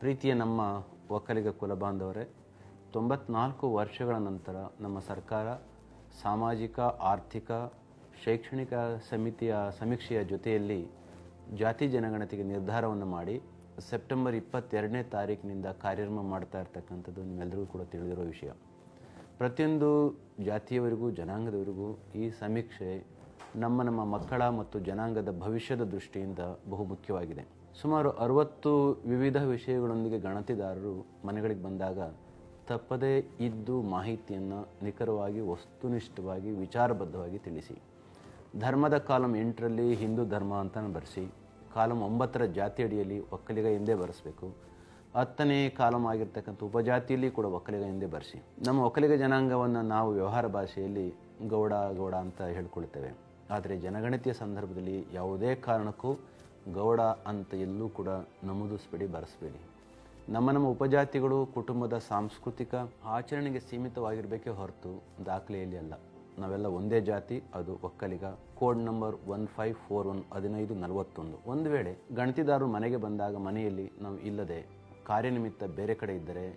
ಪ್ರೀತಿಯ ನಮ್ಮ ಒಕ್ಕಲಿಗ ಕುಲಬಾಂಧವರೇ, ತೊಂಬತ್ನಾಲ್ಕು ವರ್ಷಗಳ ನಂತರ ನಮ್ಮ ಸರ್ಕಾರ ಸಾಮಾಜಿಕ, ಆರ್ಥಿಕ, ಶೈಕ್ಷಣಿಕ ಸಮಿತಿಯ ಸಮೀಕ್ಷೆಯ ಜೊತೆಯಲ್ಲಿ ಜಾತಿ ಜನಗಣತಿಗೆ ನಿರ್ಧಾರವನ್ನು ಮಾಡಿ ಸೆಪ್ಟೆಂಬರ್ ಇಪ್ಪತ್ತೆರಡನೇ ತಾರೀಕಿನಿಂದ ಕಾರ್ಯಕ್ರಮ ಮಾಡ್ತಾ ಇರ್ತಕ್ಕಂಥದ್ದು ನಿಮ್ಮೆಲ್ಲರಿಗೂ ಕೂಡ ತಿಳಿದಿರೋ ವಿಷಯ. ಪ್ರತಿಯೊಂದು ಜಾತಿಯವರಿಗೂ, ಜನಾಂಗದವರಿಗೂ ಈ ಸಮೀಕ್ಷೆ ನಮ್ಮ ನಮ್ಮ ಮಕ್ಕಳ ಮತ್ತು ಜನಾಂಗದ ಭವಿಷ್ಯದ ದೃಷ್ಟಿಯಿಂದ ಬಹು ಮುಖ್ಯವಾಗಿದೆ. ಸುಮಾರು ಅರವತ್ತು ವಿವಿಧ ವಿಷಯಗಳೊಂದಿಗೆ ಗಣತಿದಾರರು ಮನೆಗಳಿಗೆ ಬಂದಾಗ ತಪ್ಪದೇ ಇದ್ದು ಮಾಹಿತಿಯನ್ನು ನಿಖರವಾಗಿ, ವಸ್ತುನಿಷ್ಠವಾಗಿ, ವಿಚಾರಬದ್ಧವಾಗಿ ತಿಳಿಸಿ. ಧರ್ಮದ ಕಾಲಂ ಎಂಟರಲ್ಲಿ ಹಿಂದೂ ಧರ್ಮ ಅಂತ ಬರೆಸಿ, ಕಾಲಂ ಒಂಬತ್ತರ ಜಾತಿ ಅಡಿಯಲ್ಲಿ ಒಕ್ಕಲಿಗ ಎಂದೇ ಬರೆಸಬೇಕು, ಹತ್ತನೇ ಕಾಲಂ ಆಗಿರ್ತಕ್ಕಂಥ ಉಪಜಾತಿಯಲ್ಲಿ ಕೂಡ ಒಕ್ಕಲಿಗ ಎಂದೇ ಬರೆಸಿ. ನಮ್ಮ ಒಕ್ಕಲಿಗ ಜನಾಂಗವನ್ನು ನಾವು ವ್ಯವಹಾರ ಭಾಷೆಯಲ್ಲಿ ಗೌಡ ಗೌಡ ಅಂತ ಹೇಳ್ಕೊಳ್ತೇವೆ. ಆದರೆ ಜನಗಣತಿಯ ಸಂದರ್ಭದಲ್ಲಿ ಯಾವುದೇ ಕಾರಣಕ್ಕೂ ಗೌಡ ಅಂತ ಎಲ್ಲೂ ಕೂಡ ನಮೂದಿಸಬೇಡಿ ಬರೆಸಬೇಡಿ. ನಮ್ಮ ನಮ್ಮ ಉಪಜಾತಿಗಳು, ಕುಟುಂಬದ ಸಾಂಸ್ಕೃತಿಕ ಆಚರಣೆಗೆ ಸೀಮಿತವಾಗಿರಬೇಕೇ ಹೊರತು ದಾಖಲೆಯಲ್ಲಿ ಅಲ್ಲ. ನಾವೆಲ್ಲ ಒಂದೇ ಜಾತಿ, ಅದು Okkaliga. Code number one five four one ಹದಿನೈದು ನಲವತ್ತೊಂದು. ಒಂದು ವೇಳೆ ಗಣತಿದಾರರು ಮನೆಗೆ ಬಂದಾಗ ಮನೆಯಲ್ಲಿ ನಾವು ಇಲ್ಲದೆ ಕಾರ್ಯನಿಮಿತ್ತ ಬೇರೆ ಕಡೆ ಇದ್ದರೆ